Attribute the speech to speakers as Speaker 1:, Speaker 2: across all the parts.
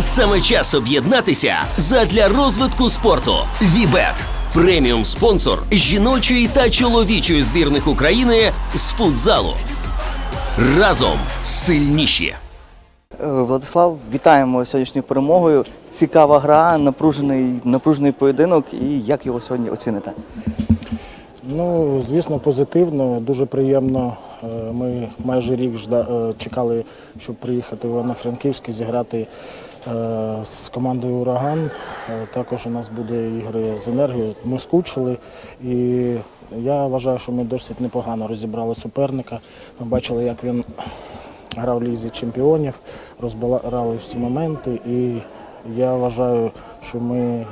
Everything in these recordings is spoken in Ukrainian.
Speaker 1: Саме час об'єднатися задля розвитку спорту. Вібет преміум спонсор жіночої та чоловічої збірних України з футзалу. Разом сильніші.
Speaker 2: Е, Владислав, вітаємо сьогоднішньою перемогою. Цікава гра, напружений, напружений поєдинок. І як його сьогодні оціните?
Speaker 3: Ну, звісно, позитивно, дуже приємно. Е, Ми майже рік е, чекали, щоб приїхати в Івано-Франківськ і зіграти е, з командою Ураган. Також у нас буде ігри з енергією. Ми скучили і я вважаю, що ми досить непогано розібрали суперника. Ми бачили, як він грав в лізі чемпіонів, розбирали всі моменти, і я вважаю, що ми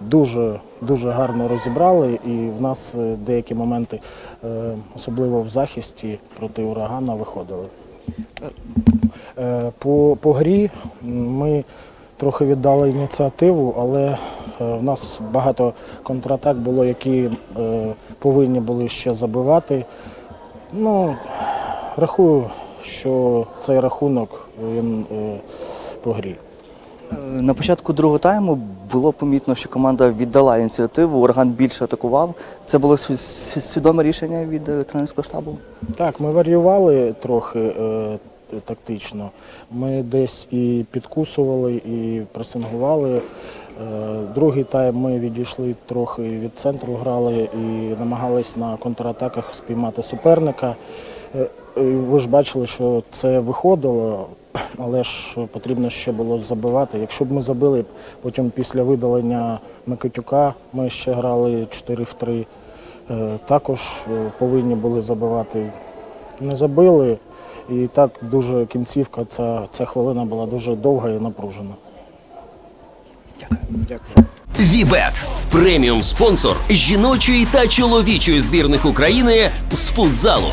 Speaker 3: дуже, дуже гарно розібрали, і в нас е, деякі моменти, е, особливо в захисті проти урагана, виходили. Е, По, по грі ми трохи віддали ініціативу, але в нас багато контратак було, які повинні були ще забивати. Ну, рахую, що цей рахунок він по грі.
Speaker 2: Е, На початку другого тайму було помітно, що команда віддала ініціативу, ураган більше атакував. Це було сві- сві- свідоме рішення від е, тренерського штабу.
Speaker 3: Так, ми варіювали трохи е, тактично. Ми десь і підкусували, і пресингували. Е, другий тайм ми відійшли трохи від центру, грали і намагались на контратаках спіймати суперника. Е, ви ж бачили, що це виходило, але ж потрібно ще було забивати. Якщо б ми забили, потім після видалення Микитюка ми ще грали 4 в 3. Е, Також е, повинні були забивати. Не забили. І так дуже кінцівка, ця, ця хвилина була дуже довга і напружена.
Speaker 1: Вібет преміум спонсор жіночої та чоловічої збірних України з футзалу.